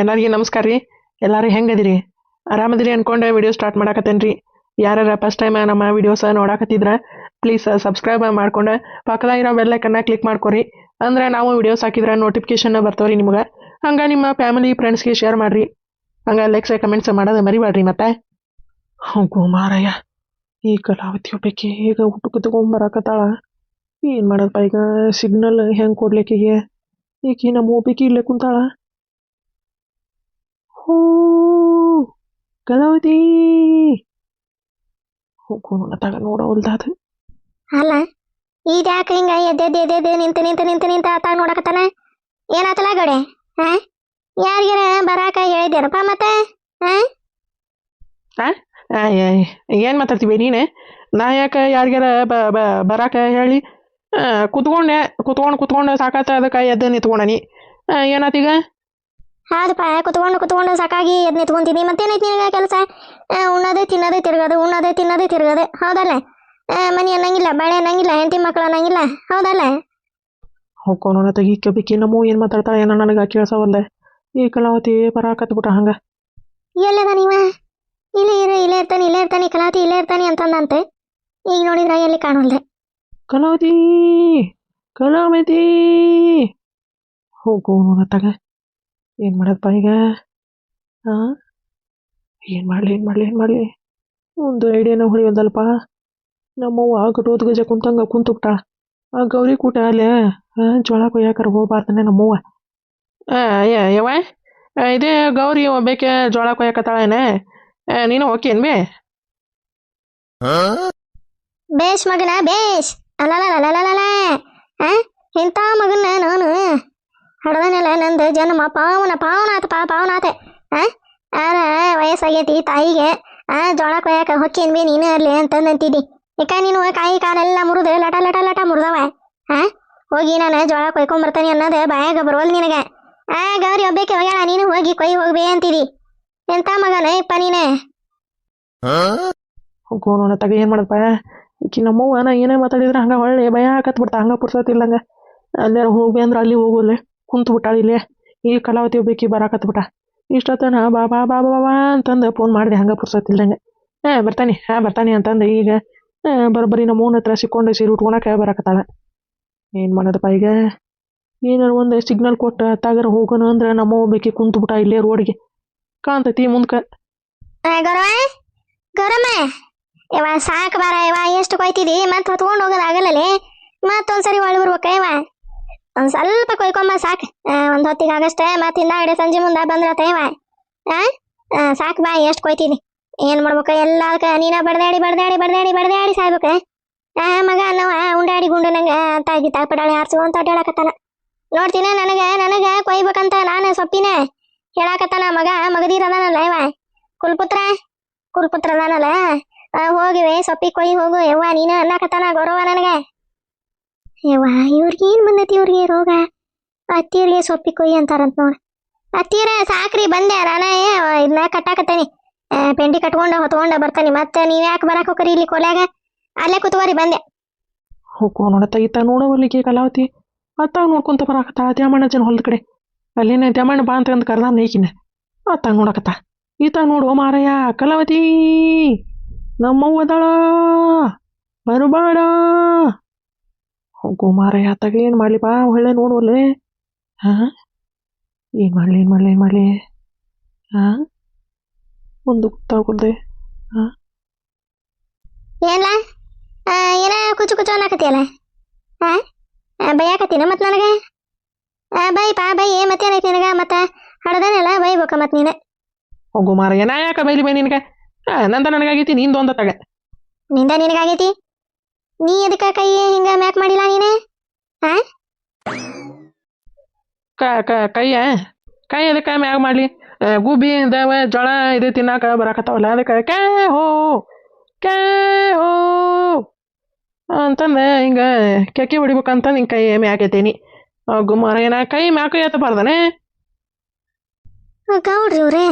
ಎಲ್ಲರಿಗೆ ನಮಸ್ಕಾರ ರೀ. ಎಲ್ಲರೂ ಹೆಂಗದಿರಿ? ಆರಾಮದಿರಿ ಅನ್ಕೊಂಡೆ ವಿಡಿಯೋ ಸ್ಟಾರ್ಟ್ ಮಾಡಾಕತ್ತೇನೆ ರೀ ಯಾರ್ಯಾರ ಫಸ್ಟ್ ಟೈಮ್ ನಮ್ಮ ವಿಡಿಯೋಸ ನೋಡಾಕತ್ತಿದ್ರ ಪ್ಲೀಸ್ ಸಬ್ಸ್ಕ್ರೈಬ್ ಮಾಡ್ಕೊಂಡು. ಪಕ್ಕದಾಗಿರೋ ಬೆಲ್ಲೈಕನ್ನ ಕ್ಲಿಕ್ ಮಾಡ್ಕೊರಿ. ಅಂದ್ರೆ ನಾವು ವಿಡಿಯೋಸ್ ಹಾಕಿದ್ರೆ ನೋಟಿಫಿಕೇಶನ್ ಬರ್ತಾವ್ರಿ ನಿಮ್ಗೆ. ಹಂಗೆ ನಿಮ್ಮ ಫ್ಯಾಮಿಲಿ ಫ್ರೆಂಡ್ಸ್ಗೆ ಶೇರ್ ಮಾಡ್ರಿ. ಹಂಗೆ ಲೈಕ್ಸ್ ಕಮೆಂಟ್ಸ್ ಮಾಡೋದು ಮರಿಬೇಡ್ರಿ ಮತ್ತೆ. ಹೌದು ಮಾರಯ್ಯ ಈ ಕಲಾವತಿ ಒಬ್ಬಕ್ಕೆ ಈಗ ಊಟಕ್ಕೆ ತಗೊಂಬರಾಕತ್ತಾಳ ಏನು ಮಾಡೋದಪ್ಪ ಈಗ? ಸಿಗ್ನಲ್ ಹೆಂಗೆ ಕೊಡ್ಲಿಕ್ಕೆ ಈಕಿ ನಮ್ಮ ಒಬ್ಬಕ್ಕೆ ಇಲ್ಲೇ ಕುಂತಾಳ. ಹೋ ಕಲಾವತಿ ಹೋಗೋಣ ತಗ ನೋಡವಲ್ದಾದ ಅಲ್ಲ ಇದ್ಯಾಕ ಹಿಂಗ ಎದ್ದೆದ್ದು ಎದ್ದೆದ್ದು ನಿಂತ ನಿಂತ ನಿಂತ ನಿಂತು ಆತಾಗ ನೋಡಕತ್ತಾನ? ಏನಾತಲ್ಲ ಗಡೆ ಹಾ ಯಾರಿಗಾರ ಬರಾಕ ಹೇಳಿದ್ದೇನಪ್ಪ ಮತ್ತೆ ಹಾ ಏನು ಮಾತಾಡ್ತೀವಿ ನೀನೆ? ನಾ ಯಾಕೆ ಯಾರಿಗಾರ ಬ ಬ ಬರಾಕ ಹೇಳಿ? ಕುತ್ಕೊಂಡೆ ಕುತ್ಕೊಂಡು ಕುತ್ಕೊಂಡು ಸಾಕಾತ ಅದಕ್ಕೆ ಎದ್ದು ನಿಂತ್ಕೊಂಡನಿ. ಏನಾತೀಗ ಹೌದಪ್ಪ ಕುತ್ಕೊಂಡು ಕುತ್ಕೊಂಡು ಸಾಕಾಗಿ ಅದನ್ನ ಎತ್ಕೊಂತೀನಿ ಮತ್ತೇನೈತಿ ನಿನಗೆ ಕೆಲಸ? ಉಣ್ಣೋದೇ ತಿನ್ನೋದೇ ತಿರ್ಗೋದು ಉಣ್ಣೋದೇ ತಿನ್ನೋದೇ ತಿರ್ಗೋದು. ಹೌದಲ್ಲ? ಮನೆ ಅನ್ನಂಗಿಲ್ಲ ಬಾಳೆ ಅನ್ನಂಗಿಲ್ಲ ಹೆಂಡತಿ ಮಕ್ಕಳು ಅನ್ನಂಗಿಲ್ಲ. ಹೌದಲ್ಲ? ಹೋಗೋಣ ತೆಗಿ ಕಬಿಕ್ಕಿ ನಮ್ಮ ಏನು ಮಾತಾಡ್ತಾಳೆ ಏನೋ ನನಗೆ ಕೇಳ್ಸವಲ್ದೆ ಈ ಕಲಾವತಿ ಬರಾಕತ್ಬಿಟ್ಟ ಹಂಗ. ಎಲ್ಲದ ನೀವ? ಇಲ್ಲೇ ಇರ ಇಲ್ಲೇ ಇರ್ತಾನೆ ಇಲ್ಲೇ ಇರ್ತಾನೆ ಕಲಾತಿ ಇಲ್ಲೇ ಇರ್ತಾನೆ ಅಂತಂದಂತೆ. ಈಗ ನೋಡಿದ್ರೆ ಎಲ್ಲಿ ಕಾಣಲ್ದೆ ಕಲಾವತಿ ಕಲಾವತಿ. ಹೋಗೋಣ ತಗ. ಏನು ಮಾಡೋದಪ್ಪ ಈಗ? ಹಾಂ ಏನು ಮಾಡಲಿ ಏನು ಮಾಡಲಿ ಏನು ಮಾಡಲಿ? ಒಂದು ಐಡಿಯಾನ ಹೊಳಿಯೋದಲ್ಪ ನಮ್ಮವ್ವ ಗಟೋದ್ ಗಜ ಕುಂತಂಗ ಕುಂತು ಬಿಟ್ಟಾಳ ಆ ಗೌರಿ ಕೂಟ ಅಲ್ಲೇ ಹಾಂ ಜೋಳ ಕೊಯ್ಯಾಕರ ಹೋಗ್ಬಾರ್ದನೆ ನಮ್ಮವ್ವ ಯವ್ವ ಆ, ಇದೇ ಗೌರಿ ಬೇಕೆ ಜೋಳ ಕೊಯ್ಯಾಕತ್ತಾಳೇನೆ? ನೀನು ಓಕೆನ್ ಬೇ? ಬೇಷ್ ಮಗನ ಬೇಷ್. ಅಲ್ಲ ಆ ಇಂಥ ಮಗನ ನಾನು ಹಡ್ದನೆಲ್ಲ ನಂದು ಜನ್ಮ ಪಾವನ ಪಾವನಾತ ಪಾ ಪಾವನಾತೆ. ಆ? ಆರ ವಯಸ್ಸಾಗೈತಿ ತಾಯಿಗೆ. ಆ ಜೋಳ ಕೊಯ್ಯಾಕ ಹೊಕ್ಕೇನ್ ಬಿ ನೀನು ಅರ್ಲಿ ಅಂತಂದಂತಿದ್ದಿ. ಯಾಕ ನೀನು ಕಾಯಿ ಕಾಲೆಲ್ಲ ಮುರಿದು ಲಟ ಲಟ ಲಟ ಮುರಿದವ. ಆ? ಹೋಗಿ ನಾನು ಜೋಳ ಕೊಯ್ಕೊಂಬರ್ತಾನೆ ಅನ್ನೋದು ಬಾಯಾಗ ಬರುವಲ್ ನಿನಗೆ. ಆ ಗೌರಿ ಒಬ್ಬಕ್ಕೆ ಹೋಗ್ಯಾಳ ನೀನು ಹೋಗಿ ಕೊಯ್ ಹೋಗ್ಬೇ ಅಂತಿದಿ ಎಂತ ಮಗನ ಇಪ್ಪ ನೀನೆ? ಹೋಗೋಣ ತಗ ಏನು ಮಾಡಪ್ಪ? ಈಕಿ ನಮ್ಮವ್ವ ನಾ ಏನೇ ಮಾತಾಡಿದ್ರೆ ಹಂಗೆ ಹೊಳ್ಳಿ ಭಯ ಹಾಕತ್ ಬಿಡ್ತಾ ಹಂಗೆ ಪುರ್ಸತ್ತಿಲ್ಲಂಗೆ ಅಲ್ಲೇ ಹೋಗಿ ಅಂದ್ರೆ ಅಲ್ಲಿ ಹೋಗೋಲ್ಲ ಕುಂತು ಬಿಟ್ಟಾಳ ಇಲ್ಲೇ. ಈ ಕಲಾವತಿ ಒಬ್ಬಾಕಿ ಬರಾಕತ್ ಬಿಟ್ಟ. ಇಷ್ಟೊತ್ತನ ಬಾ ಬಾ ಬಾ ಬಾ ಬಾ ಅಂತಂದು ಫೋನ್ ಮಾಡಿದೆ. ಹಂಗೆ ಪುರ್ಸತ್ತಿಲ್ದಂಗೆ ಹಾಂ ಬರ್ತಾನೆ ಹಾಂ, ಬರ್ತಾನೆ ಅಂತಂದು ಈಗ ಬರೋಬ್ಬರಿ ನಮ್ಮ ಅವ್ನ ಹತ್ರ ಸಿಕ್ಕೊಂಡು ಸೀರೆ ಉಟ್ಕೊಳಕ್ಕೆ ಬರಾಕತ್ತಾಳ. ಏನು ಮಾಡೋದಪ್ಪ ಈಗ? ಏನಾರು ಒಂದು ಸಿಗ್ನಲ್ ಕೊಟ್ಟು ತಾಗರ ಹೋಗೋಣ ಅಂದ್ರೆ ನಮ್ಮ ಒಬ್ಬಾಕಿ ಕುಂತು ಬಿಟ್ಟ ಇಲ್ಲೇ ರೋಡ್ಗೆ ಕಾಂತತಿ ಮುಂದ್ಕ. ಗೌರಮ್ಮ ಇವ ಸಾಕು ಬಾರ ಇವ ಎಷ್ಟು ಕೊಯ್ತಿದಿ? ಮತ್ತೆ ಹೊತ್ಕೊಂಡು ಹೋಗೋದು ಆಗಲ್ಲಲೇ? ಮತ್ತೊಂದ್ಸರಿ ಒಳ್ಳೆ ಬರ್ಬೇಕ ಇವ ಒಂದ್ ಸ್ವಲ್ಪ ಕೊಯ್ಕೊಂಬ ಸಾಕ್. ಒಂದ್ ಹೊತ್ತಿಗೆ ಆಗಷ್ಟೇ ಮತ್ತೆ ಹಿಂದಾಗಡೆ ಸಂಜೆ ಮುಂದೆ ಬಂದ್ರ ಆ? ಸಾಕು ಬಾ, ಎಷ್ಟು ಕೊಯ್ತೀನಿ ಏನ್ ಮಾಡ್ಬೇಕ? ಎಲ್ಲದಕ್ಕ ನೀನ ಬಡ್ದಾಡಿ ಬಡ್ದಾಡಿ ಬಡ್ದಾಡಿ ಬಡ್ದಾಡಿ ಸಾಯ್ಬೇಕ? ಆ, ಮಗ ಅನ್ನವ ಉಂಡಾಡಿ ಗುಂಡು ನಂಗೆ ತಾಗಿ ತಾಪಡಾಳಿ ಆರ್ಸು ಅಂತ ಹೇಳಕತ್ತಾನ. ನೋಡ್ತೀನ ನನಗ ನನಗ ಕೊಯ್ಬೇಕಂತ ನಾನು ಸೊಪ್ಪಿನ ಹೇಳಾಕತ್ತಾನ ಮಗ ಮಗದೀರದಾನಲ್ಲ ಇವ ಕುಲ್ಪುತ್ರ? ಕುಲ್ಪುತ್ರ ಅದಾನಲ್ಲ? ಹೋಗಿವೆ, ಸೊಪ್ಪಿ ಕೊಯ್ ಹೋಗು ಯವ್ವ ನೀನ ಅನ್ನಕತ್ತಾನ ಗೌರವ ನನಗೆ. ಯವ್ವ, ಇವ್ರಿಗೆ ಏನು ಬಂದೈತಿ ಇವ್ರಿಗೆ ರೋಗ? ಅತ್ತಿಯರಿಗೆ ಸೊಪ್ಪಿ ಕೊಯ್ ಅಂತಾರಂತ ನೋಡಿ. ಅತ್ತಿಯರ, ಸಾಕ್ರಿ, ಬಂದೆ ನಾನ ಇದನ್ನ ಕಟ್ಟಾಕತ್ತೇನಿ. ಪೆಂಡಿ ಕಟ್ಕೊಂಡ ಹೊತ್ಕೊಂಡ ಬರ್ತಾನೆ. ಮತ್ತೆ ನೀವ್ ಯಾಕೆ ಬರಾಕ್ ಹೋಗ್ರಿ ಇಲ್ಲಿ ಕೊಲ್ಯಾಗ? ಅಲ್ಲೇ ಕುತ್ಕೋರಿ, ಬಂದೆ. ಹೋಗೋ ನೋಡತ್ತ ಈತ ನೋಡವಲ್ಲಿಗೆ ಕಲಾವತಿ. ಅತ್ತಾಗ ನೋಡ್ಕೊಂತ ಬರಾಕತ್ತ, ದ್ಯಾಮಣ್ಣ ಜನ ಹೊಲದ ಕಡೆ. ಅಲ್ಲಿನ ದ್ಯಾಮಣ್ಣ ಬಾ ಅಂತ ಕರ್ದ ನೇಕಿನ ಅತ್ತಾಗ ನೋಡಕತ್ತ. ಈತ ನೋಡು ಮಾರಯ್ಯ, ಕಲಾವತಿ. ನಮ್ಮವ್ವ ಅದಾಳ. ಬರಬೇಡ ಹೋಗೋ ಮಾರಯ್ಯ ಅತ್ತಾಗ ಏನು ಮಾಡಲಿ? ಬಾ ಒಳ್ಳೆ ನೋಡುವಲ್ಲೇ ಹಾಂ? ಏನು ಮಾಡಲಿ ಏನು ಮಾಡಲಿ ಏನು ಮಾಡ್ಲಿ? ಹಾಂ? ಒಂದು ಗೊತ್ತಾಗೋದೆ ಏನ್ಲ? ಆ, ಏನ ಕುಚು ಕುಚು ಅನ್ನಕತ್ತಿಯಲ್ಲ? ಹಾ? ಬೈಯಾಕತ್ತೀನ ಮತ್ತೆ ನನಗೆ? ಆ, ಬೈಪಾ ಬೈ ಏ ಮತ್ತೇನೈತಿ ನಿನಗೆ? ಮತ್ತೆ ಹಡದನೆಲ್ಲ ಬೈಬೇಕ ಮತ್ತು ನೀನು. ಹೋಗು ಮಾರಯ್ಯ ನಾ ಯಾಕೆ ಬೈಲಿ ಬೈ ನಿನಗೆ? ನಂದ ನನಗಾಗೈತಿ ನಿಂದು ಒಂದ ತಗ. ನಿಂದ ನಿನಗಾಗೈತಿ? ನೀ ಎದಕ್ಕ ಕೈ ಹಿಂಗ ಮ್ಯಾಕ್ ಮಾಡಿಲ್ಲ ನೀನೆ? ಕ ಕ ಕೈಯ? ಕೈ ಅದಕ್ಕೆ ಮ್ಯಾಗ ಮಾಡಲಿ? ಗುಬ್ಬಿ ಇದಾವ ಜೋಳ ಇದು ತಿನ್ನಾಕ ಬರಾಕತ್ತಾವಲ್ಲ ಅದಕ್ಕೆ ಕ್ಯಾ ಹೋ ಕ್ಯಾ ಹೋ ಅಂತಂದ ಹಿಂಗೆ ಕೆಕ್ಕಿ ಹೊಡಿಬೇಕಂತ ನಿಂಗೆ ಕೈ ಮ್ಯಾಕೈತೇನಿ ಗುಮ್ಮಾರ ಏನ ಕೈ ಮ್ಯಾಕ ಎತ್ತಬಾರ್ದನೆ? ಗೌಡ್ರಿ ಇವ್ರೆ?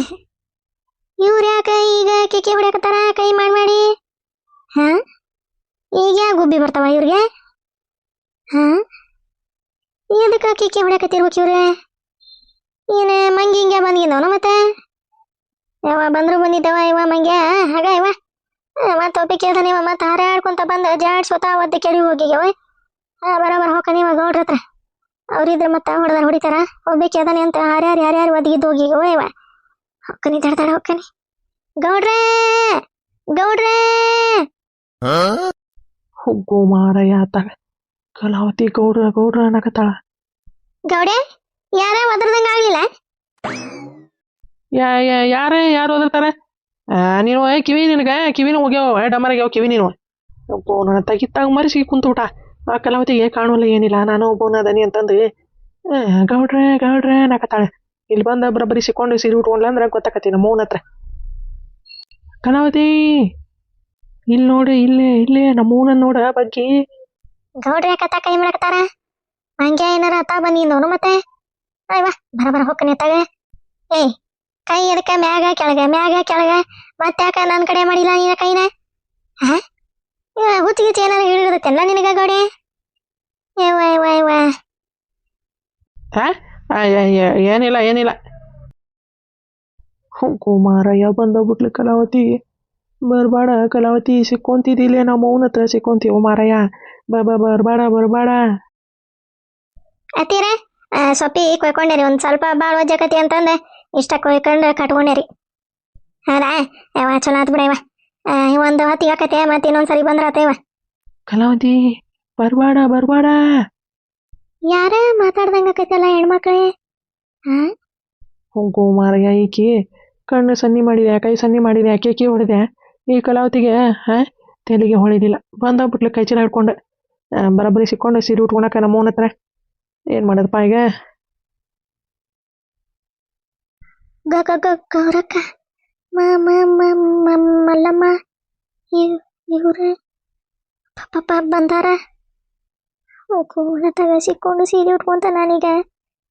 ಇವ್ರ ಯಾಕ ಈಗ ಕೆಕೆ ಹೊಡ್ಯಾಕತ್ತಾರ ಕೈ ಮಾಡಿ ಮಾಡಿ? ಹಾ? ಈಗ ಗುಬ್ಬಿ ಬರ್ತಾವ ಇವ್ರಿಗೆ? ಹಾ? ಎದಕ್ಕೆ ಕೇಕೆ ಹೊಡ್ಯಾಕತ್ತಿರ್ಬೇಕು ಇವ್ರೆ? ಏನು ಮಂಗಿ ಹಿಂಗೆ ಬಂದಿದ್ದವನು ಮತ್ತೆ? ಯಾವ ಬಂದ್ರು ಬಂದಿದ್ದವ ಇವ ಮಂಗ್ಯ? ಹಾಗ ಇವ ಮತ್ತೆ ಒಪ್ಪಿಗೆ ಅದ ನೀವ ಮತ್ತೆ ಹಾರಾಡ್ಕೊಂತ ಬಂದ ಸ್ವತಃ ಒದ್ದೆ ಕೆಡಿ ಹೋಗಿಗ್ಯವ ಬರೋಬರ ಹೋಗ ಗೌಡ್ರ ಹತ್ರ. ಅವ್ರಿದ್ರೆ ಮತ್ತೆ ಹೊಡೆದಾರ ಹೊಡಿತಾರ? ಒಬ್ಬೇಕಿ ಕೇಳ್ತಾನೆ ಅಂತ ಹಾರ್ಯಾರು ಯಾರ್ಯಾರು ಒದಗಿದ್ದು ಹೋಗಿಗ್ಯವ ಇವ ಹೊಕ್ಕನಿ ತಡ್ತಾಡ ಹೊಕ್ಕನಿ ಗೌಡ್ರೇ! ಗೌಡ್ರೇ! ಹೋಗೋ ಮಾರಯ್ಯ ಆತಾಗ ಕಲಾವತಿ ಗೌಡ್ರ ಗೌಡ್ರ ಅನ್ನಕತ್ತಾಳ ಗೌಡೆ ಯಾರ ಒದರ್ದಂಗ ಆಗ್ಲಿಲ್ಲ? ಯಾ ಯಾ ಯಾರ ಯಾರು ಓದಿರ್ತಾರೆ ನೀನು ಏ ಕಿವಿ ನಿನಗೆ ಕಿವಿನೂ ಹೋಗ್ಯಾವ ಡಮರಾಗ್ಯಾವ ಕಿವಿ ನೀನು. ಒಬ್ಬ ನನ್ನ ತಗಿತ್ತಾಗ ಮರಿಸಿ ಊಟ ಆ ಕಲಾವತಿಗೆ ಕಾಣುವಲ್ಲ ಏನಿಲ್ಲ ನಾನು ಒಬ್ಬನ ಅದನಿ ಅಂತಂದು ಗೌಡ್ರೆ ಗೌಡ್ರೆ ಅನ್ನಕತ್ತಾಳೆ ಇಲ್ಲಿ ಬಂದ ಬರಬರಿ ಸಿಕ್ಕೊಂಡು ಸೀರೆ ಉಟ್ಕೊಂಡ್ಲ ಅಂದ್ರೆ ಗೊತ್ತಾಕತಿ ನಮ್ಮ ಮೌನ ಹತ್ರ. ಕಲಾವತಿ! ಇಲ್ಲಿ ನೋಡಿ ಇಲ್ಲೇ ಇಲ್ಲೇ ನಮ್ಮೂನ ಮೌನ ನೋಡ ಬಗ್ಗೆ. ಗೌಡ್ರ ಯಾಕತ್ತ ಕೈ ಮಾಡಕತ್ತಾರ ಹಂಗೆ ಏನಾರ ಅತ್ತ ಬಂದಿದ್ದವನು ಮತ್ತೆ. ಅಯ್ವ ಬರ ಬರ ಹೋಗ್ಕನಿ ಅತ್ತಾಗ. ಏಯ್ ಕೈ ಎದಕ್ಕ ಮ್ಯಾಗ ಕೆಳಗ ಮ್ಯಾಗ ಕೆಳಗ? ಮತ್ತೆ ಯಾಕ ನನ್ನ ಕಡೆ ಮಾಡಿಲ್ಲ ನೀನ ಕೈನ? ಹಾ ಹುಚ್ಚಿ ಗಿಚ್ಚಿ ಏನಾರ ಹಿಡಿದಿರುತ್ತೆಲ್ಲ ನಿನಗ ಗೌಡೆ? ಏವ ಏವ ಏವ ಆ, ಯ- ಯ- ಏನಿಲ್ಲ ಏನಿಲ್ಲ. ಕುಮಾರಯ್ಯ ಬಂದೋಗ್ಬಿಟ್ಲಿ ಕಲಾವತಿ. ಬರ್ಬೇಡ ಕಲಾವತಿ ಸಿಕ್ಕೊಂತಿದ್ದಿಲ್ಲೇ ನಮ್ಮ ಮೌನ ಹತ್ರ ಸಿಕ್ಕೊಂತೀವಿ ಮಾರಯ್ಯ ಬಾ ಬ ಬರ್ಬೇಡ ಬರ್ಬೇಡ ಅತ್ತೀರ ಸೊಪ್ಪಿ ಕೊಯ್ಕೊಂಡೇರಿ ಒಂದು ಸ್ವಲ್ಪ ಭಾಳ ವಜ್ಜಾಕತಿ ಅಂತಂದೆ ಇಷ್ಟ ಕೊಯ್ಕೊಂಡು ಕಟ್ಕೊಂಡೇರಿ ಹೌದಾ ಯಾವ ಚಲೋ ಆತ್ ಬಿಡ ಇವ ಒಂದು ಹೊತ್ತಿಗೆ ಆಕತೆ ಮತ್ತೆ ಇನ್ನೊಂದ್ಸರಿ ಬಂದ್ರ ಆತ ಇವ ಕಲಾವತಿ ಬರಬೇಡ ಬರಬೇಡ ಯಾರ ಮಾತಾಡ್ದಂಗ ಆಕೈತಲ್ಲ ಹೆಣ್ಮಕ್ಳೇ ಹಾ ಹೋಗೋ ಮಾರಯ್ಯ ಈಕಿ ಕಣ್ಣು ಸನ್ನಿ ಮಾಡಿದೆ ಕೈ ಸನ್ನಿ ಮಾಡಿದೆ ಕೇಕಿ ಹೊಡೆದೆ ಈ ಕಲಾವತಿಗೆ ಹಾ? ತೆಲಿಗೆ ಹೊಳಿದಿಲ್ಲ ಬಂದೋಗ್ಬಿಟ್ಲು ಕೈ ಚೀಲ ಹಿಡ್ಕೊಂಡು. ಆ, ಬರಬ್ಬರಿ ಸಿಕ್ಕೊಂಡು ಸೀರೆ ಉಟ್ಕೊಳಕ ನಮ್ಮ ಮೌನ ಹತ್ರ. ಏನು ಮಾಡೋದಪ್ಪ ಈಗ? ಗ ಗ ಗ ಗೌರಕ್ಕ. ಮ ಮ ಮ ಮ ಮಲ್ಲಮ್ಮ. ಇವ್- ಇವ್ರೆ. ಪಾಪ ಬಂದಾರ. ಕೂನ ತಗ ಸಿಕ್ಕೊಂಡು ಸೀರೆ ಉಟ್ಕೊಂತ ನಾನೀಗ.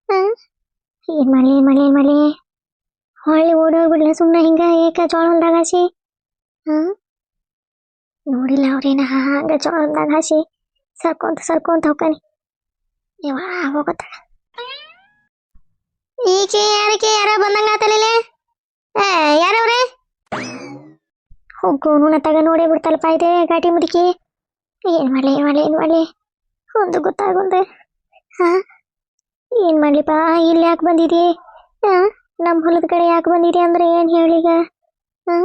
ಆ? ಏನ್ ಮಾಡ್ಲಿ ಏನ್ ಮಾಡ್ಲಿ ಏನ್ ಮಾಡ್ಲಿ ಹೊಳ್ಳಿ ಓಡೋಗ್ಬಿಡ್ಲ ಸುಮ್ಮನೆ ಹಿಂಗ ಏಕ ಜೋಳ ಹೊಲ್ದಾಗ ಹಾಸಿ. ಹಾ ನೋಡಿಲ್ಲ ಅವ್ರೇನ ಹಂಗ ಜೋಳದಾಗ ಹಸಿ. ಸರ್ಕೊಂತ ಸರ್ಕೊಂತ ಹೋಗ್ತಾನೆ. ಇವ ಹೋಗತ್ತಾಳ ಈಕೆ ಯಾರಕ್ಕೆ ಯಾರ ಬಂದಂಗ ಏ, ಯಾರವ್ರೆ? ಹೋಗೋ ತಗ ನೋಡೇ ಬಿಡ್ತಲ್ಪ ಇದೆ ಗಾಡಿ ಮುದುಕಿ. ಏನ್ ಮಾಡ್ಲಿ ಏನ್ ಮಾಡ್ಲಿ ಏನ್ ಮಾಡ್ಲಿ? ಒಂದು ಗೊತ್ತಾಗೊಂದೆ. ಹಾ? ಏನ್ ಮಾಡ್ಲಿಪ್ಪ? ಇಲ್ಲಿ ಯಾಕೆ ಬಂದಿದಿ? ಹಾಂ? ನಮ್ಮ ಹೊಲದ ಕಡೆ ಯಾಕೆ ಬಂದಿದಿ ಅಂದ್ರೆ ಏನ್ ಹೇಳಿಗ? ಹಾ?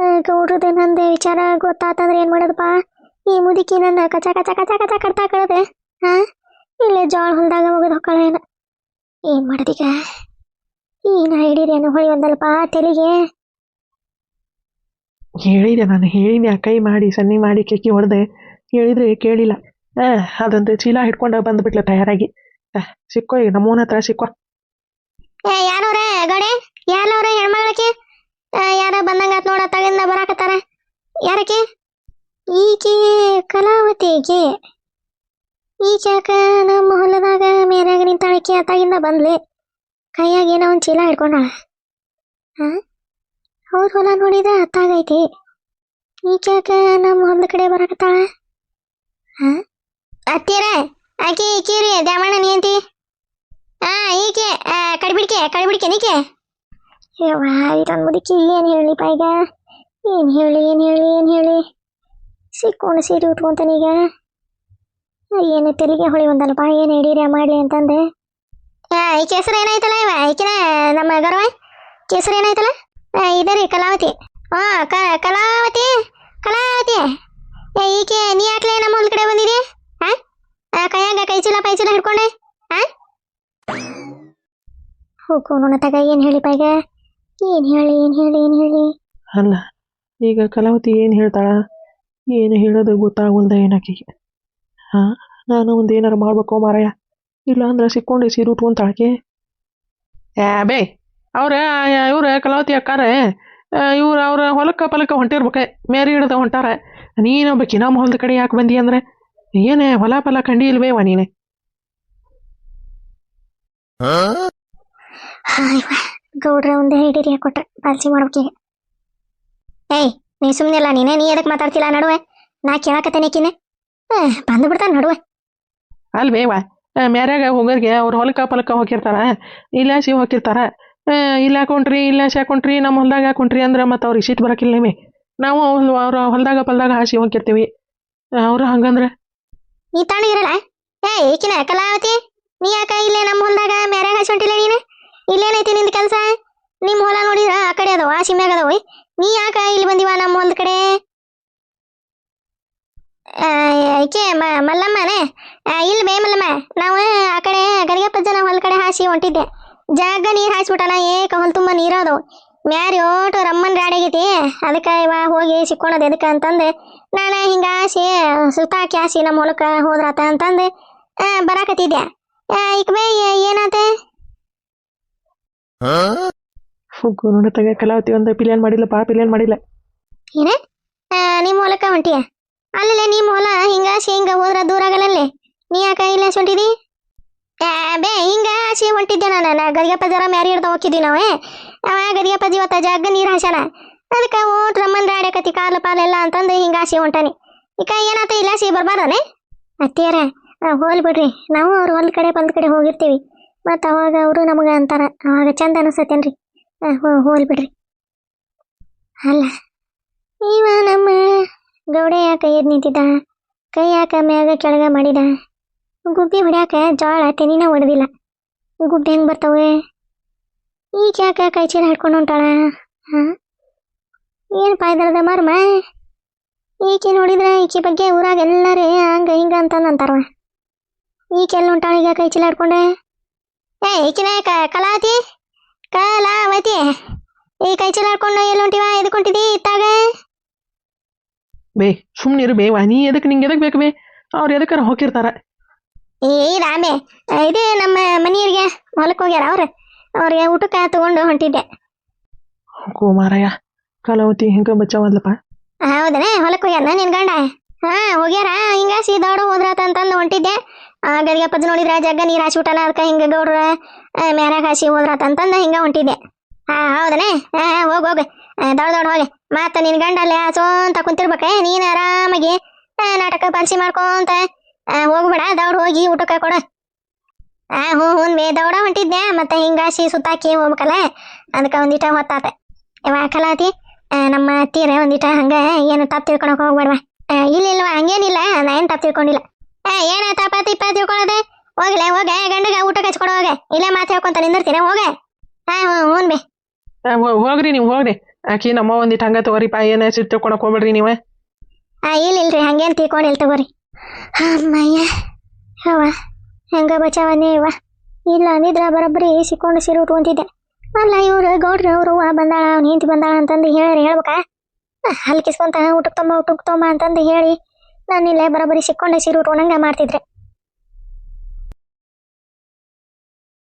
ಗೌಡ್ರದ ನಂದೆ ವಿಚಾರ ಗೊತ್ತಾತಂದ್ರೆ ಏನು ಮಾಡೋದಪ್ಪ? ಈ ಮುದುಕಿ ನನ್ನ ಕಚ ಕಚ ಕಚ ಕಚ ಕಟ್ತಾ ಕಳದೆ ಹಾ ಇಲ್ಲೇ ಜೋಳ ಹೊಲ್ದಾಗ ಹೋಗೋದು ಹೊಕ್ಕಳ ಏನು? ಏನ್ ಮಾಡೋದೀಗ ಏನ ಹಿಡೀರೇನು ಹೊಳಿ ಒಂದಲ್ಪ ತೆಲಿಗೆ? ಹೇಳಿದೆ ನಾನು ಹೇಳಿದೆ ಕೈ ಮಾಡಿ ಸನ್ನಿ ಮಾಡಿ ಕೆಕ್ಕಿ ಹೊಡೆದೆ. ಹೇಳಿದ್ರೆ ಕೇಳಿಲ್ಲ. ಆ, ಅದೊಂದು ಚೀಲ ಹಿಡ್ಕೊಂಡು ಬಂದ್ಬಿಟ್ಲ ತಯಾರಾಗಿ. ಸಿಕ್ಕೋ ಈಗ ನಮ್ಮೂನ ಹತ್ರ ಸಿಕ್ಕೋ. ಏ ಯಾರವ್ರೆ ಗಡೆ ಯಾರವ್ರೆ ಹೆಣ್ಮಗಳಕ್ಕೆ? ಯಾರ ಬಂದಂಗ ನೋಡ ತಗಿಂದ ಬರಾಕತ್ತಾರ. ಯಾರಕ್ಕೆ? ಈಕೆ ಕಲಾವತಿಗೆ. ಈಕ್ಯಾಕ ನಮ್ಮ ಹೊಲದಾಗ ಮೇರ್ಯಾಗ ನಿಂತಾಳಕ್ಕೆ ಅತ್ತಾಗಿಂದ ಬಂದ್ಲೆ. ಕೈಯಾಗ ಏನೋ ಒಂದು ಚೀಲ ಹಿಡ್ಕೊಂಡಾಳ. ಹಾಂ ಅವ್ರ ಹೊಲ ನೋಡಿದ ಅತ್ತಾಗೈತಿ ಈಕ್ಯಾಕ ನಮ್ಮ ಹೊಲದ ಕಡೆ ಬರಾಕತ್ತಾಳ. ಹಾ ಅತ್ತೀರ ಈಕೆ ಈಕಿರಿ ದ್ಯಾಮಣ್ಣ ನಿಯಂತಿ ಆ, ಈಕೆ ಕಡಿಬಿಡ್ಕೆ ಕಡಿಬಿಡ್ಕೆ, ನೀಕೆ? ಯವ್ವ ಇದೊಂದು ಮುದುಕಿ ಏನು ಹೇಳಿಪ್ಪ ಈಗ? ಏನು ಹೇಳಿ ಏನು ಹೇಳಿ ಏನು ಹೇಳಿ ಸಿಕ್ಕೊಂಡು ಸೀರೆ ಉಟ್ಕೊಂತಾನೀಗ ಏನು ತೆಲಿಗೆ ಹೊಳಿ ಒಂದಲ್ಲಪ್ಪ ಏನು ಹಿಡೀರಿ ಮಾಡಲಿ ಅಂತಂದೆ. ಈಕೆ ಹೆಸರು ಏನಾಯ್ತಲ್ಲ ಇವ? ಈಕಿನ ನಮ್ಮ ಗರ್ವ? ಹೆಸರು ಏನಾಯ್ತಲ್ಲ? ಆ, ರೀ ಕಲಾವತಿ. ಹಾಂ ಕಲಾವತಿ ಕಲಾವತಿ. ಈಕೆ ನೀ ಯಾಕ್ಲೆ ನಮ್ಮ ಒಂದು ಕಡೆ ಬಂದಿದೆ? ಹಾಂ ಕೈಯಾಗ ಕೈ ಚೀಲ ಪೈ ಚೀಲ ಹಿಡ್ಕೊಂಡೆ? ಹಾಂ ಹೋಗು ನೋಡತ್ತಾಗ ತಗ ಏನು ಹೇಳಿಪ್ಪ ಈಗ? ಏನು ಹೇಳಿ ಏನು ಹೇಳಿ ಏನು ಹೇಳಿ? ಅಲ್ಲ ಈಗ ಕಲಾವತಿ ಏನು ಹೇಳ್ತಾಳ? ಏನು ಹೇಳೋದು ಗೊತ್ತಾಗಲ್ದ ಏನಕ್ಕಿಗೆ ಹಾ ನಾನು ಒಂದು ಏನಾರು ಮಾಡ್ಬೇಕು ಮಾರಾಯ? ಇಲ್ಲ ಅಂದ್ರೆ ಸಿಕ್ಕೊಂಡು ಸೀರೆ ಉಟ್ಕೊಂತಾಳಕ್ಕೆ ಏ ಬೇ ಅವ್ರ ಇವ್ರ ಕಲಾವತಿ ಅಕ್ಕಾರ ಇವ್ರು ಅವ್ರ ಹೊಲಕ್ಕ ಪಲಕ್ಕ ಹೊಂಟಿರ್ಬೇಕೆ ಮೇರಿ ಹಿಡ್ದ ಹೊಂಟಾರೆ. ನೀನು ಬೇಕಿ ನಮ್ಮ ಹೊಲದ ಕಡೆ ಯಾಕೆ ಬಂದಿ ಅಂದ್ರೆ? ಏನೇ ಹೊಲ ಪಲ ಕಂಡಿ ಇಲ್ವೇವ ನೀನೆ? ಗೌಡ್ರ ಒಂದು ಹಿಡೀರಿ ಕೊಟ್ರೆ ಪಾಲ್ಸಿ ಮಾಡ್ಬೇಕೀಗ ಏಯ್ ನೀ ಸುಮ್ಮನೆ ಇಲ್ಲ ನೀನೇ ನೀ ಎದಕ್ಕೆ ಮಾತಾಡ್ತಿಲ್ಲ ನಡುವೆ? ನಾ ಕೇಳಕತ್ತೇನೆ ಕಿನೆ ಬಂದು ಬಿಡ್ತಾನೆ ನಡುವೆ. ಅಲ್ವೇವಾ ಮ್ಯಾರ್ಯಾಗ ಹೋಗೋರಿಗೆ ಅವ್ರು ಹೊಲಕ ಪಲಕ ಹೋಗಿರ್ತಾರ. ಇಲ್ಲ ಸಿ ಹೋಗಿರ್ತಾರ ಇಲ್ಲ ಹಾಕೊಂಡ್ರಿ ಇಲ್ಲ ಹಾಕೊಂಡ್ರಿ ನಮ್ಮ ಹೊಲ್ದಾಗ ಹಾಕೊಂಡ್ರಿ ಅಂದ್ರೆ ಮತ್ತೆ ಅವ್ರಿಗೆ ಸಿಟ್ಟು ಬರಕಿಲ್ಲ ನಿಮಿ. ನಾವು ಅವ್ರ ಹೊಲ್ದಾಗ ಪಲ್ದಾಗ ಹಾಸಿ ಹೋಗಿರ್ತೀವಿ. ಅವ್ರು ಹಂಗಂದ್ರೆ? ನೀ ತಾಣ ಇರಲ್ಲ? ಏ ಏಕಿನ ಕಲಾವತಿ ನೀ ಯಾಕ ಇಲ್ಲೇ ನಮ್ಮ ಹೊಲದಾಗ ಮ್ಯಾರ್ಯಾಗ ಹೊಂಟಿಲ್ಲ ನೀನು? ಇಲ್ಲೇನೈತಿ ನಿಂದ ಕೆಲಸ? ನಿಮ್ ಹೊಲ ನೋಡಿದ್ರ ಆ ಕಡೆ ಅದಾವ ಸಿಮ್ಯಾಗ ಅದಾವ ನೀ ಯಾಕ ಇಲ್ಲಿ ಬಂದಿವ ನಮ್ಮ ಹೊಲದ ಕಡೆ? ಆಕೆ ಮಲ್ಲಮ್ಮನೇ. ಇಲ್ಲಿ ಬೇ ಮಲ್ಲಮ್ಮ ನಾವು ಆ ಕಡೆ ಗರಿಗಪ್ಪಜ್ಜನ ಹೊಲ ಕಡೆ ಹಾಸಿ ಹೊಂಟಿದ್ದೆ. ಜಾಗ ನೀರ್ ಹಾಸ್ಬಿಟ್ಟಣ ಏಕ ಹೊಲ ತುಂಬಾ ನೀರು ಅದಾವ. ಮ್ಯಾರಿ ಓಟು ರಮ್ಮನ್ ರಾಡಾಗೈತಿ ಅದಕ್ಕ ಇವ ಹೋಗಿ ಸಿಕ್ಕೊಳೋದು ಎದಕ್ಕೆ ಅಂತಂದೆ ನಾನು ಹಿಂಗ ಆಸಿ ಸುತ್ತಾಕಿ ಆಸಿ ನಮ್ಮ ಹೊಲಕ್ಕ ಹೋದ್ರಾತ ಅಂತಂದು. ಆ, ಬರಾಕತ್ತಿದ್ದೆ. ಈಗ ಬೇ ಏನಾತೆ ಫುಗ್ಗು ನೋಡತ್ತಾಗ ಕಲಾವತಿ ಒಂದು ಪಿಲಿಯನ್ ಮಾಡಿಲ್ಲಪ್ಪ ಪಿಲಿಯನ್ ಮಾಡಿಲ್ಲ. ಏನೇ? ನಿಮ್ಮ ಹೊಲಕ್ಕ ಹೊಂಟಿಯ ಅಲ್ಲಲ್ಲೇ ನಿಮ್ಮ ಹೊಲ, ಹಿಂಗ ಹಿಂಗ ಹೋದ್ರ ದೂರ ಆಗಲ್ಲಲ್ಲೇ? ನೀ ಯಾಕ ಇಲ್ಲ ಹೊಂಟಿದಿ ಬೇ, ಹಿಂಗ ಆಸಿ ಹೊಂಟಿದ್ದೆ ನಾನು. ಗದಿಗಪ್ಪ ಜರ ಮ್ಯಾರಿ ಹಿಡ್ದ ಹೋಗಿದ್ವಿ ನಾವೇ ಅವ ಗದಿಗಪ್ಪ ಇವತ್ತ ಜಗ್ಗ ನೀರು ಹಾಸ್ಯಾನ. ಅದಕ್ಕೆ ಓಟ್ ರಮ್ಮನ್ ರಾಡಕತಿ ಕಾಲ ಪಾಲೆಲ್ಲ ಅಂತಂದು ಹಿಂಗ ಆಸಿ ಹೊಂಟಾನಿ. ಈಗ ಏನಾತ ಇಲ್ಲ ಸಿ ಬರ್ಬಾರ್ದಾನೆ? ಅತ್ತಿಯರ ಹೋಲ್ ಬಿಡ್ರಿ. ನಾವು ಅವ್ರ ಹೊಲ್ ಕಡೆ, ಬಂದ ಕಡೆ ಹೋಗಿರ್ತೀವಿ. ಮತ್ತು ಅವಾಗ ಅವರು ನಮಗೆ ಅಂತಾರೆ. ಅವಾಗ ಚಂದ ಅನಿಸ್ತೇನ್ರಿ ಹೋಲ್ ಬಿಡ್ರಿ. ಅಲ್ಲ, ಇವ ನಮ್ಮ ಗೌಡೆ ಯಾಕೆ ಎದ್ ನಿಂತಿದ್ದ? ಕೈ ಯಾಕೆ ಮ್ಯಾಗ ಕೆಳಗ ಮಾಡಿದ? ಗುಬ್ಬಿ ಹೊಡ್ಯಾಕ ಜೋಳ ತೆನಿನ ಹೊಡೆದಿಲ್ಲ ಗುಬ್ಬಿ ಹೆಂಗ್ ಬರ್ತವೆ? ಈಗ ಯಾಕ ಕೈ ಚೀಲ ಹಿಡ್ಕೊಂಡು ಹೊಂಟಾಳ? ಹಾ? ಏನಪ್ಪ ಇದ್ರದ ಮರ್ಮ? ಈಕೆ ನೋಡಿದ್ರೆ ಈಕೆ ಬಗ್ಗೆ ಊರಾಗ ಎಲ್ಲರೇ ಹಂಗ ಹಿಂಗ ಅಂತಂದ್ ಅಂತಾರವ. ಈಕೆ ಎಲ್ಲಿ ಹೊಂಟಾಳ ಈಗ ಕೈ ಚೀಲ ಹಿಡ್ಕೊಂಡೆ? ಏ ಈಕಿನ ಕಲಾತಿ ಕಲಾವತಿ? ಈ ಕೈ ಚೀಲ ಹಾಕೊಂಡು ಎಲ್ಲಿ ಹೊಂಟಿವ ಎದ್ಕೊಂಟಿದಿ ಇತ್ತಾಗ? ಬೇ ಸುಮ್ಮನಿರು ಬೇವ ನೀ ಎದಕ್ಕೆ ನಿಂಗೆ ಎದಕ್ಕೆ ಬೇಕು ಬೇ? ಅವ್ರು ಎದಕ್ಕಾರ ಹೋಗಿರ್ತಾರ ಏ ರಾಮೆ ಇದೇ ನಮ್ಮ ಮನೆಯವ್ರಿಗೆ ಹೊಲಕ್ಕೆ ಹೋಗ್ಯಾರ ಅವ್ರು. ಅವ್ರಿಗೆ ಊಟಕ್ಕೆ ತಗೊಂಡು ಹೊಂಟಿದ್ದೆ. ಕುಮಾರಯ್ಯ ಕಲಾವತಿ ಹಿಂಗೆ ಬಚ್ಚಾವಲ್ಲಪ್ಪ ಹೌದನ ಹೊಲಕ್ಕೆ ಹೋಗ್ಯಾರ ನಿನ್ ಗಂಡ? ಹಾ ಹೋಗ್ಯಾರ ಹಿಂಗ ಸೀದಾಡು ಹೋದ್ರಾತ ಅಂತಂದು ಹೊಂಟಿದ್ದೆ. ಆ ಗದಿಗಪ್ಪದ್ ನೋಡಿದ್ರ ಜಗ್ಗ ನೀರು ಹಾಸಿ ಬಿಟ್ಟಲ್ಲ ಅದಕ್ಕೆ ಹಿಂಗ ಗೌಡ್ರ ಮ್ಯಾರಾಗ ಹಾಸಿ ಹೋದ್ರಾತ ಅಂತಂದ ಹಿಂಗ ಹೊಂಟಿದ್ದೆ. ಹಾ, ಹೌದನೆ? ಹಾ ಹೋಗ್ ಹೋಗ್. ದೊಡ್ಡ ದೊಡ್ಡ ಹೋಗಿ. ಮತ್ತೆ ನಿನ್ ಗಂಡ ಅಲ್ಲೇ ಸೋಂತ ಕುಂತಿರ್ಬೇಕ? ನೀನ್ ಆರಾಮಾಗಿ ನಾಟಕ ಪಂಚಿ ಮಾಡ್ಕೊಂತ ಹೋಗ್ಬೇಡ, ದೌಡ್, ಹೋಗಿ ಊಟಕ್ಕೆ ಕೊಡ. ಆ, ಹ್ಞೂ ಹ್ಞೂ, ಬೇ, ದೌಡ ಹೊಂಟಿದ್ದೆ, ಮತ್ತೆ ಹಿಂಗಾಸಿ ಸುತ್ತಾಕಿ ಹೋಗ್ಬೇಕಲ್ಲ? ಅದಕ್ಕೆ ಒಂದಿಟ ಹೊತ್ತಾತ. ಇವ ಕಲಾತಿ ನಮ್ಮ ಅತ್ತೀರ ಒಂದಿಟ ಹಂಗ ಏನು ತಪ್ಪು ತಿಳ್ಕೊಳಕ್ ಹೋಗ್ಬೇಡವಾ. ಇಲ್ಲ, ಇಲ್ವ, ಹಂಗೇನಿಲ್ಲ, ನಾ ಏನು ತಪ್ಪು ತಿಳ್ಕೊಂಡಿಲ್ಲ. ಏ ಏನ ತಪ್ಪ ತಿಪ್ಪ ತಿಳ್ಕೊಳ್ಳೋದೆ ಹೋಗ್ಲೆ ಹೋಗೆ ಗಂಡಗ ಊಟಕ್ಕೆ ಹಚ್ಕೊಡ ಹೋಗೆ. ಇಲ್ಲೇ ಮಾತು ಹೇಳ್ಕೊಂತ ನಿಂದಿರ್ತೀರ ಹೋಗೆ. ಹಾ ಹ್ಞೂ ಬೇ. ಹೋಗ್ರಿ ನೀವು ಹೋಗ್ರಿ. ಆಕಿ ನಮ್ಮ ಒಂದಿಟ್ಟು ಹಂಗ ಪಾ ಏನ ಸಿಟ್ಟು ತಿಳ್ಕೊಳಕ್ ಹೋಗ್ಬೇಡ್ರಿ ನೀವು. ಆ ಇಲ್ಲ ಇಲ್ರಿ ಹಂಗೇನು ತಿಳ್ಕೊಂಡಿಲ್ಲ ತಗೋರಿ. ಅಮ್ಮಯ್ಯ ಹವ ಹೆಂಗ ಬಚಾವನೇ ಇವ? ಇಲ್ಲ ಅಂದಿದ್ರ ಬರೋಬ್ಬರಿ ಸಿಕ್ಕೊಂಡು ಸಿರು ಉಟ್ಕೊಂತಿದ್ದೆ. ಅಲ್ಲ ಇವ್ರು ಗೌಡ್ರಿ ಅವರು ಬಂದಾಳ ಅವ್ನು ನಿಂತು ಬಂದಾಳ ಅಂತಂದು ಹೇಳಿ ಹೇಳ್ಬೇಕಾ? ಅಲ್ಲಿ ಕಿಸ್ಕೊಂತ ಊಟಕ್ಕೆ ತೊಂಬ ಊಟಕ್ಕೆ ತೊಂಬ ಅಂತಂದು ಹೇಳಿ ನಾನು ಇಲ್ಲೇ ಬರೋಬ್ಬರಿ ಸಿಕ್ಕೊಂಡೆ ಸಿರು ಉಟ್ಕೊಂಡಂಗೆ ಮಾಡ್ತಿದ್ರೆ.